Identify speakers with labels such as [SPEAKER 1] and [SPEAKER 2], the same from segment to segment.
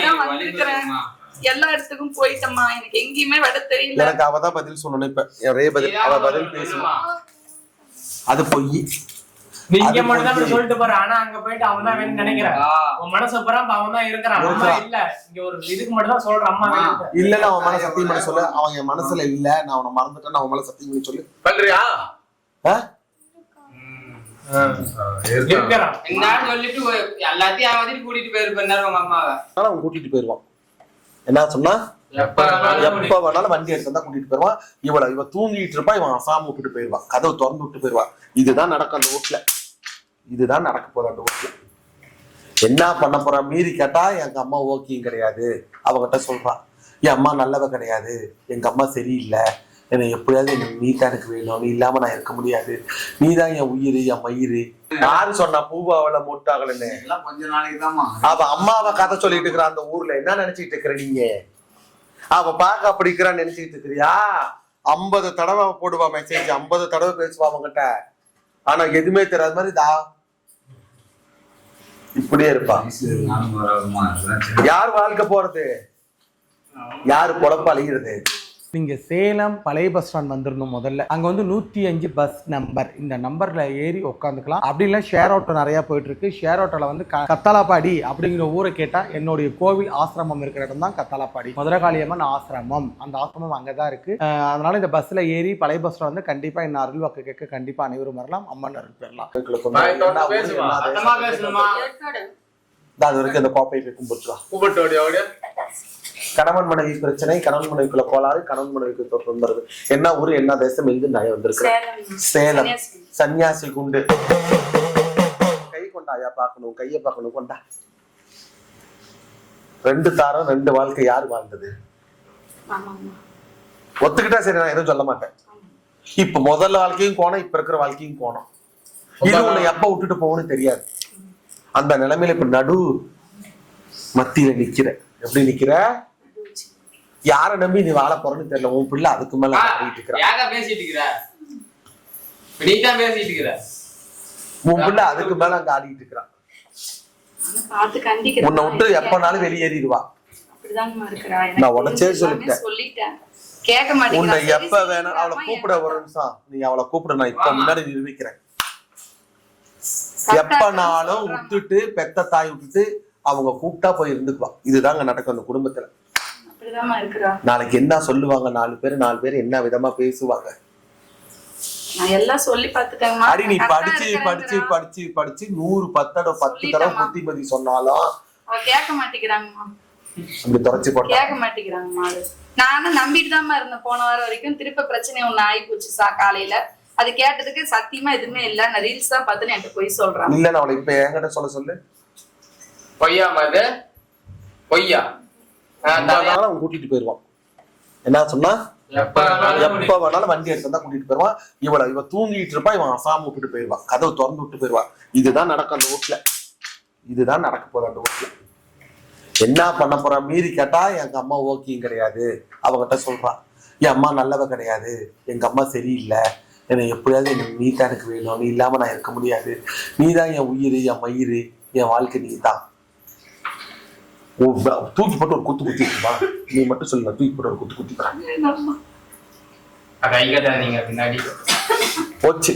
[SPEAKER 1] தான் வந்திருக்கிறேன். எல்லா இடத்துக்கும் போயிட்டம்மா. எனக்கு எங்கேயுமே விட தெரியல.
[SPEAKER 2] எனக்கு அவ தான் பதில் சொல்லணும் இப்ப. ஒரே பதில் அவ பதில் பேசணும் அது பொய்.
[SPEAKER 3] நீங்க மட்டும் தான் சொல்லிட்டு போற. ஆனா அங்க போயிட்டு அவன் தான் வேணும்னு நினைக்கிறேன். உன் மனசு புறா அவன் தான் இருக்கிறான். அம்மா. இல்ல. இங்க ஒரு இதுக்கு மட்டும் தான் அம்மா வேணும்
[SPEAKER 2] இல்லன்னு அவன் மேல சத்தியம் பண்ண சொல்லு. அவன் என் மனசுல இல்ல. நான் அவனை மறந்துட்டேன்னு அவன் மேல சத்தியம் பண்ணி சொல்லு.
[SPEAKER 4] பண்றியா
[SPEAKER 2] ஆ?
[SPEAKER 3] இருக்கிறான்
[SPEAKER 5] எங்களால சொல்லிட்டு போய் எல்லாத்தையும் அவதில் கூட்டிட்டு
[SPEAKER 2] போயிருவான். என்ன சொன்னா?
[SPEAKER 5] எப்ப வேணாலும்
[SPEAKER 2] எப்ப வேணாலும் வண்டி எடுத்து தான் கூட்டிட்டு போயிருவான். இவள இவ தூங்கிட்டு இருப்பா இவன் அசாம விட்டுட்டு போயிருவான். கதவு திறந்து விட்டு போயிருவான். இதுதான் நடக்கும் அந்த வீட்டுல இதுதான் நடக்க போற அந்த வீட்டுல என்ன பண்ண போறா? மீறி கேட்டா எங்க அம்மா ஓகேயும் கிடையாது. அவகிட்ட சொல்றான் என் அம்மா நல்லவ கிடையாது. எங்க அம்மா சரியில்லை. என்னை எப்படியாவது எனக்கு நீ தான் எனக்கு வேணும். நீ இல்லாம நான் இருக்க முடியாது. நீ தான் என் உயிர் என் மயிறு. யாரு சொன்னா பூவாவள மொட்டாகலன்னு?
[SPEAKER 4] எல்லாம் கொஞ்ச நாளைக்கு தாமா
[SPEAKER 2] அவ அம்மாவை கதை சொல்லிட்டு இருக்கிற அந்த ஊர்ல என்ன நினைச்சிட்டு இருக்கிற நீங்க? அவ பார்க்க அப்படி இருக்கிறான்னு நினைச்சிட்டு இருக்கிறியா? ஐம்பது தடவை போடுவா மெசேஜ் ஐம்பது தடவை பேசுவா அவங்கிட்ட. ஆனா எதுவுமே தெரியாத மாதிரி தா இப்படியே இருப்பா. யார் வாழ்க்கை போறது? யாரு பொழப்பு அழிகிறது
[SPEAKER 6] நீங்க சேலம் பழைய பஸ் ஸ்டாண்ட் வந்துடணும் முதல்ல. அங்க வந்து நூத்தி அஞ்சு பஸ் நம்பர் இந்த நம்பர்ல ஏறி உட்காந்துக்கலாம் அப்படி இல்லை ஷேர் ஆட்டோ நிறைய போயிட்டு இருக்கு ஷேர் ஆட்டோல வந்து கத்தாலாப்பாடி அப்படிங்கிற ஊரை கேட்டா என்னுடைய கோவில் ஆசிரமம் இருக்கிற இடம் தான் கத்தாலாப்பாடி மதுரகாளியம்மன் ஆசிரமம். அந்த ஆசிரமம் அங்கதான் இருக்கு. அஹ் அதனால இந்த பஸ்ல ஏறி பழைய பஸ் ஸ்டாண்ட் வந்து கண்டிப்பா என்ன அருள் வாக்கு கேட்க கண்டிப்பா அனைவரும் வரலாம். அம்மன் அருள் பெறலாம்.
[SPEAKER 2] அது வரைக்கும் இந்த கோப்பையை போய் கும்பிட்டுருவா
[SPEAKER 4] கூப்பிட்டு ஓடி ஓடி
[SPEAKER 2] கணவன் மனைவி பிரச்சனை கணவன் மனைவிக்குள்ள கோளாறு கணவன் மனைவிக்கு தொந்தரவு என்ன ஊரு என்ன தேசம் எங்கு நான் வந்திருக்கிறேன் சேலம். சன்னியாசி. குண்டு. கை கொண்டாயா பார்க்கணும். கைய பார்க்கணும். கொண்டா. ரெண்டு தாரம் ரெண்டு வாழ்க்கை யார் வாழ்ந்தது? ஒத்துக்கிட்டா சரி நான் எதுவும் சொல்ல மாட்டேன். இப்ப முதல்ல வாழ்க்கையும் கோணம் இப்ப இருக்கிற வாழ்க்கையும் கோணம். இது உன்னை எப்ப விட்டுட்டு போகணும்னு தெரியாது. அந்த நிலைமையில இப்ப நடு மத்தியில நிக்கிற. எப்படி நிக்கிற? யார நம்பி நீ வாழ போறன்னு தெரியல. உன் பிள்ளை அதுக்கு மேல ஆடிட்டு இருக்கிற. உன் பிள்ளை அதுக்கு மேல அங்க ஆடிட்டு இருக்கிறான்
[SPEAKER 1] பார்த்து கண்டிக்கிறேன்
[SPEAKER 2] உன்னை விட்டு எப்பனாலும் வெளியேறிடுவா. நான் உடச்சே சொல்லிட்டேன்.
[SPEAKER 1] சொல்லிட்டேன். கேட்க
[SPEAKER 2] உன்னை எப்ப வேணும் அவளை கூப்பிட ஒரு நிமிஷம் நீ அவளை கூப்பிட நான் இப்ப. முன்னாடி நிரூபிக்கிறேன். எப்பனாலும். விட்டுட்டு பெத்த தாய் விட்டுட்டு அவங்க கூப்பிட்டா போய் இருந்துக்குவா இதுதாங்க நடக்கும் அந்த குடும்பத்துல. நாளைக்கு என்ன சொல்லுவாங்க? நாலு பேர் நாலு பேர் என்ன விதமா பேசுவாங்க? அடி நீ படிச்சு படிச்சு. படிச்சு படிச்சு நூறு பத்தடவை பத்து தடவை. புத்திமதி சொன்னாலும்
[SPEAKER 1] கேட்க மாட்டேங்கிறாங்கம்மா.
[SPEAKER 2] அப்படி தொலைச்சு போட்டா.
[SPEAKER 1] கேட்க மாட்டேங்கிறாங்கம்மா அது. நானும் நம்பிட்டு தாம்மா இருந்தேன். போன வாரம் வரைக்கும் திருப்ப பிரச்சனை ஒண்ணு ஆகி போச்சு சா காலையில. அது கேட்டதுக்கு சத்தியமா எதுவுமே இல்ல. நான் ரீல்ஸ் தான் பார்த்து என்கிட்ட போய் சொல்றான்.
[SPEAKER 2] இல்லன்னு அவளை இப்ப என்கிட்ட சொல்ல சொல்லு.
[SPEAKER 5] பொய்யா அது பொய்யா?
[SPEAKER 2] அவன் கூட்டிட்டு போயிருவான். என்ன சொன்னா?
[SPEAKER 5] எப்ப வேணாலும்
[SPEAKER 2] வண்டி எடுத்து தான் கூட்டிட்டு போயிருவான். இவள இவ தூங்கிட்டு இருப்பா இவன் அசாம விட்டுட்டு போயிருவான். கதவு திறந்து விட்டு போயிருவான். இதுதான் நடக்கும் அந்த வீட்டுல இதுதான் நடக்க போற அந்த வீட்டுல என்ன பண்ண போறா? மீறி கேட்டா எங்க அம்மா ஓகேயும் கிடையாது. அவகிட்ட சொல்றான். என் அம்மா நல்லவ கிடையாது. எங்க அம்மா சரியில்லை. என்னை எப்படியாவது எனக்கு நீ தான் எனக்கு வேணும். நீ இல்லாம நான் இருக்க முடியாது. நீ தான் என் உயிர் என் மயிறு என் வாழ்க்கை நீ தான் தூக்கி போட்டு ஒரு குத்து குத்திருக்குமா நீ மட்டும் சொல்லு தூக்கி போட்டு ஒரு குத்து குத்திக்கிறேன்
[SPEAKER 5] கை கட்டாதீங்க பின்னாடி.
[SPEAKER 2] போச்சு.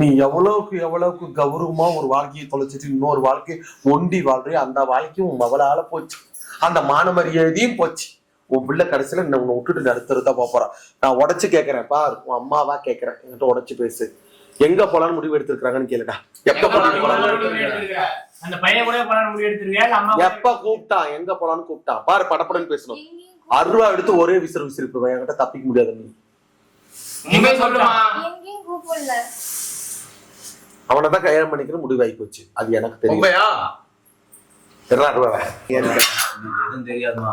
[SPEAKER 2] நீ எவ்வளவுக்கு எவ்வளவுக்கு கௌரவமா ஒரு வாழ்க்கையை தொலைச்சிட்டு இன்னொரு வாழ்க்கை ஒண்டி வாழ்றியோ அந்த வாழ்க்கையும் உன் மவளால போச்சு. அந்த மான மரியாதையும் போச்சு. உன் பிள்ளை கடைசியில நான் உன்னை விட்டுட்டு நடுத்தருதான் போக போறான் நான் உடைச்சு கேட்கறேன் பார். உன் அம்மாவா கேட்கறேன் என்கிட்ட உடைச்சு பேசு. எங்க போலான்னு முடிவு எடுத்திருக்காங்கன்னு கேளுடா. எப்ப எப்ப கூப்பிட்டான் எங்க போலான்னு கூப்பிட்டான் பாரு படப்படன்னு பேசணும். அருவா எடுத்து ஒரே விசிறு விசிறிப்பு என்கிட்ட தப்பிக்க முடியாது நீ.
[SPEAKER 5] உண்மை சொல்லுமா?
[SPEAKER 7] எங்கேயும் கூப்பிடல.
[SPEAKER 2] அவனை தான் கல்யாணம் பண்ணிக்கிற முடிவாகி போச்சு. அது எனக்கு தெரியும். என்ன அருவா
[SPEAKER 8] எதுவும் தெரியாதுமா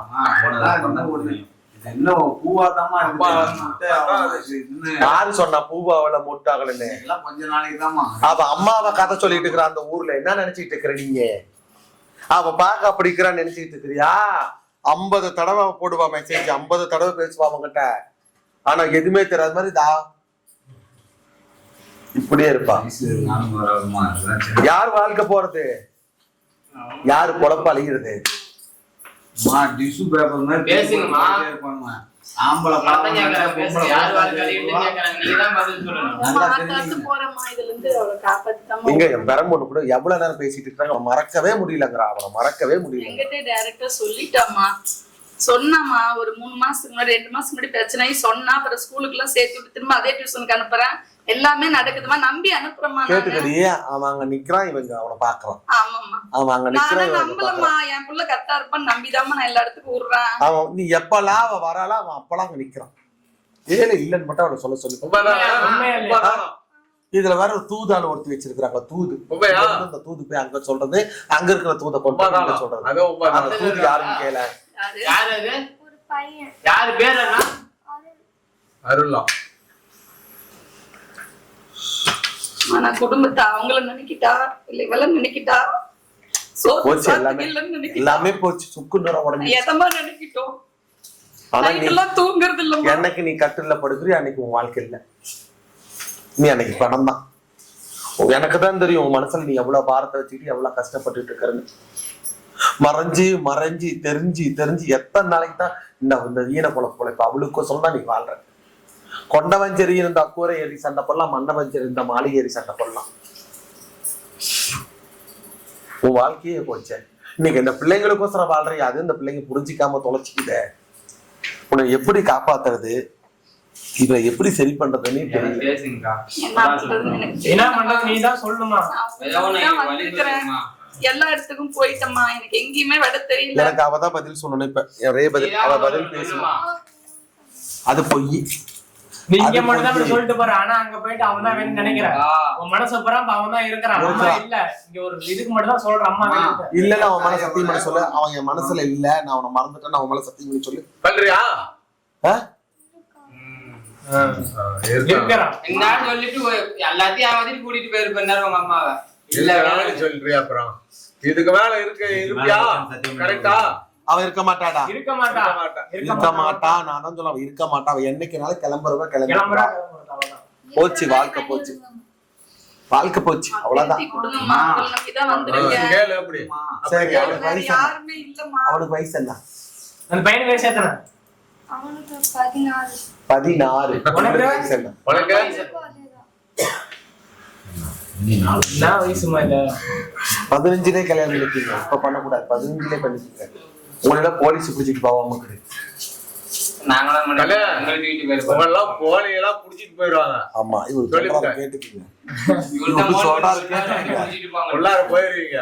[SPEAKER 9] எல்லாம்
[SPEAKER 2] அம்மாவை கதை சொல்லிட்டு இருக்கிற அந்த ஊர்ல என்ன நினைச்சிட்டு இருக்கிற நீங்க? அவ பார்க்க அப்படி இருக்கிறான்னு நினைச்சிட்டு இருக்கிறியா? ஐம்பது தடவை போடுவா மெசேஜ் ஐம்பது தடவை பேசுவா அவங்கிட்ட. ஆனா எதுவுமே தெரியாத மாதிரி தா இப்படியே இருப்பா. யார் வாழ்க்கை போறது? யாரு பொழப்பு அழிகிறது
[SPEAKER 9] டிஷ்யூ பேப்பர் மாதிரி
[SPEAKER 5] பேசுங்கம்மா.
[SPEAKER 9] ஆம்பளை
[SPEAKER 2] கூட எவ்வளவு நேரம் பேசிட்டு இருக்காங்க? மறக்கவே முடியலங்கிறா. அவனை மறக்கவே முடியல.
[SPEAKER 1] எங்கிட்ட டைரக்டா சொல்லிட்டாமா சொன்னாமா ஒரு மூணு மாசத்துக்கு முன்னாடி ரெண்டு மாசத்துக்கு முன்னாடி பிரச்சனை சொன்னா அப்புறம் ஸ்கூலுக்கு எல்லாம் சேர்த்து விட்டு திரும்ப அதே டியூஷனுக்கு அனுப்புறேன். எல்லாமே நடக்குதுமா? நம்பி அனுப்புறேம்மா நானு
[SPEAKER 2] கேட்டுக்கடி அவன் அங்க நிக்கிறான் இவங்க அவனை பாக்குறான்
[SPEAKER 1] ஆமாம்மா.
[SPEAKER 2] அவன் அங்க நிக்கிறான் இவன்
[SPEAKER 1] நம்பலம்மா. என் புள்ள கரெக்டா இருப்பான்னு நம்பிதாம்மா நான் எல்லா இடத்துக்கும் விடுறேன்
[SPEAKER 2] அவன் நீ எப்பெல்லாம் அவன் வராளா அவன் அப்பெல்லாம் அங்க நிக்கிறான். ஏழு இல்லைன்னு மட்டும் அவனை சொல்ல சொல்லு? இதுல வேற ஒரு தூதால ஒருத்தி வச்சிருக்காங்க தூது. அந்த தூது போய் அங்க சொல்றது அங்க இருக்கிற தூதை கொண்டு சொல்றது. அந்த தூது யாருன்னு கேள.
[SPEAKER 1] யாரு?
[SPEAKER 5] யார் அது?
[SPEAKER 7] ஒரு பையன்.
[SPEAKER 5] யாரு பேர்?
[SPEAKER 4] அருளா
[SPEAKER 1] ஆனா குடும்பத்தை அவங்கள நினைக்கிட்டா இவள நினைக்கிட்டா?
[SPEAKER 2] போச்சு எல்லாமே. எல்லாமே போச்சு. சுக்கு நிறம் உடஞ்சி
[SPEAKER 1] எதமா நினைக்கிட்டோம்? தூங்குறது
[SPEAKER 2] நீ கட்டில படுக்கிறியோ அன்னைக்கு உன் வாழ்க்கை இல்ல நீ அன்னைக்கு படம் தான் எனக்கு தான் தெரியும் உன் மனசுல நீ எவ்வளவு பாரத்தை வச்சுக்கிட்டு எவ்வளவு கஷ்டப்பட்டுட்டு இருக்கறன்னு. மறைஞ்சு மறைஞ்சு தெரிஞ்சு தெரிஞ்சு எத்தனை நாளைக்கு தான் இந்த இந்த ஈன பொழைப்பு? அவளுக்கோசரம் தான் நீ வாழ்ற. கொண்டவன் சரி இருந்த கூரை ஏறி சண்டை போடலாம் மண்டவன் சரி இருந்த மாளிகை ஏறி சண்டை போடலாம். உன் வாழ்க்கையே போச்சே இன்னைக்கு இந்த பிள்ளைங்களுக்கோசரம் வாழ்றீ அது இந்த பிள்ளைங்க புரிஞ்சிக்காம தொலைச்சிக்குதே. உன்னை எப்படி காப்பாத்துறது? இவனை எப்படி சரி பண்றதுன்னு.
[SPEAKER 1] எல்லா இடத்துக்கும் போயிட்டம்மா. எனக்கு எங்கேயுமே விட தெரியல.
[SPEAKER 2] எனக்கு அவ தான் பதில் சொல்லணும் இப்ப. ஒரே பதில் அவ பதில் பேசணும் அது பொய்.
[SPEAKER 3] நீ இங்க
[SPEAKER 2] அது
[SPEAKER 3] மட்டும் தான் சொல்லிட்டு போற ஆனா அங்க போயிட்டு அவன் தான் வேணும் நினைக்கிறேன். உன் மனசு இப்ப அவன் தான் இருக்கிறான். இல்ல. இங்க ஒரு இதுக்கு மட்டும் தான் சொல்ற அம்மா
[SPEAKER 2] இல்லன்னு அவன் மேல சத்தியம் பண்ண சொல்லு. அவன் என் மனசுல இல்ல. நான் அவனை மறந்துட்டேன்னு அவன் மேல சத்தியம் பண்ணி சொல்லு.
[SPEAKER 4] பண்றியா?
[SPEAKER 5] சொல்லிட்டு போய் எல்லாத்தையும் கூட்டிட்டு போயிருப்பேன். உங்க அம்மாவை.
[SPEAKER 4] இல்ல சொல்றியா அப்புறம்? இதுக்கு மேல இருக்க இருப்பியா? கரெக்டா
[SPEAKER 2] அவன் இருக்க மாட்டாடா.
[SPEAKER 3] இருக்க மாட்டா.
[SPEAKER 4] இருக்க மாட்டா.
[SPEAKER 2] நான் தான் சொல்ல இருக்க மாட்டா. அவன் என்னைக்குனாலும் கிளம்புறவ
[SPEAKER 3] கிளம்புறா.
[SPEAKER 2] போச்சு, வாழ்க்கை போச்சு. வாழ்க்கை போச்சு. அவ்வளவுதான். சரி அவனுக்கு வயசு அவனுக்கு வயசு என்ன?
[SPEAKER 3] அந்த பையனுக்கு வயசு எத்தனை?
[SPEAKER 7] அவனுக்கு பதினாறு.
[SPEAKER 2] பதினஞ்சுலே கல்யாணம் பண்ணிக்கீங்க இப்ப பண்ணக்கூடாது. பதினஞ்சுலே பண்ணிக்கீங்க உங்களோட போலீஸ் பிடிச்சிட்டு போவாம கிடையாது
[SPEAKER 5] நாங்களும்
[SPEAKER 4] எல்லாம் புடிச்சிட்டு போயிடுவாங்க
[SPEAKER 2] ஆமா இவரு கேட்டுக்கீங்க.
[SPEAKER 4] உள்ளார போயிருவீங்க.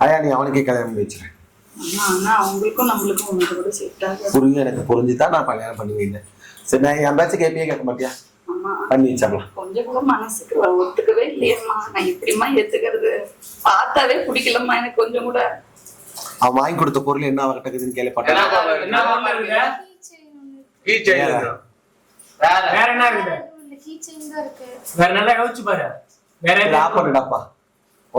[SPEAKER 2] ஐயா நீ அவனுக்கே கல்யாணம் பண்ணி வச்சிரு.
[SPEAKER 1] ஆனா, ஆனா அவங்களுக்கும் நம்மளுக்கும் ஒன்று கூட செட் ஆகாது
[SPEAKER 2] புரியும் எனக்கு புரிஞ்சுதான் நான் கல்யாணம் பண்ணுவேன் சரி நான் என் பேச்சு கேட்பியே கேட்க மாட்டியா?
[SPEAKER 1] ஆமா.
[SPEAKER 2] பண்ணி வச்சிடலாம்
[SPEAKER 1] கொஞ்சம் கூட மனசுக்கு ஒத்துக்கவே இல்லையம்மா. நான் எப்படிம்மா ஏத்துக்கிறது? பார்த்தாவே பிடிக்கலம்மா. எனக்கு கொஞ்சம் கூட.
[SPEAKER 2] அவன் வாங்கி கொடுத்த பொருள் என்ன அவகிட்ட இருக்குதுன்னு கேள்விப்பட்டேன்
[SPEAKER 5] வேற.
[SPEAKER 3] வேற. என்ன
[SPEAKER 7] இருக்கு.
[SPEAKER 3] வேற நல்லா யோசிச்சு பாரு. வேற
[SPEAKER 2] பண்ணிடாப்பா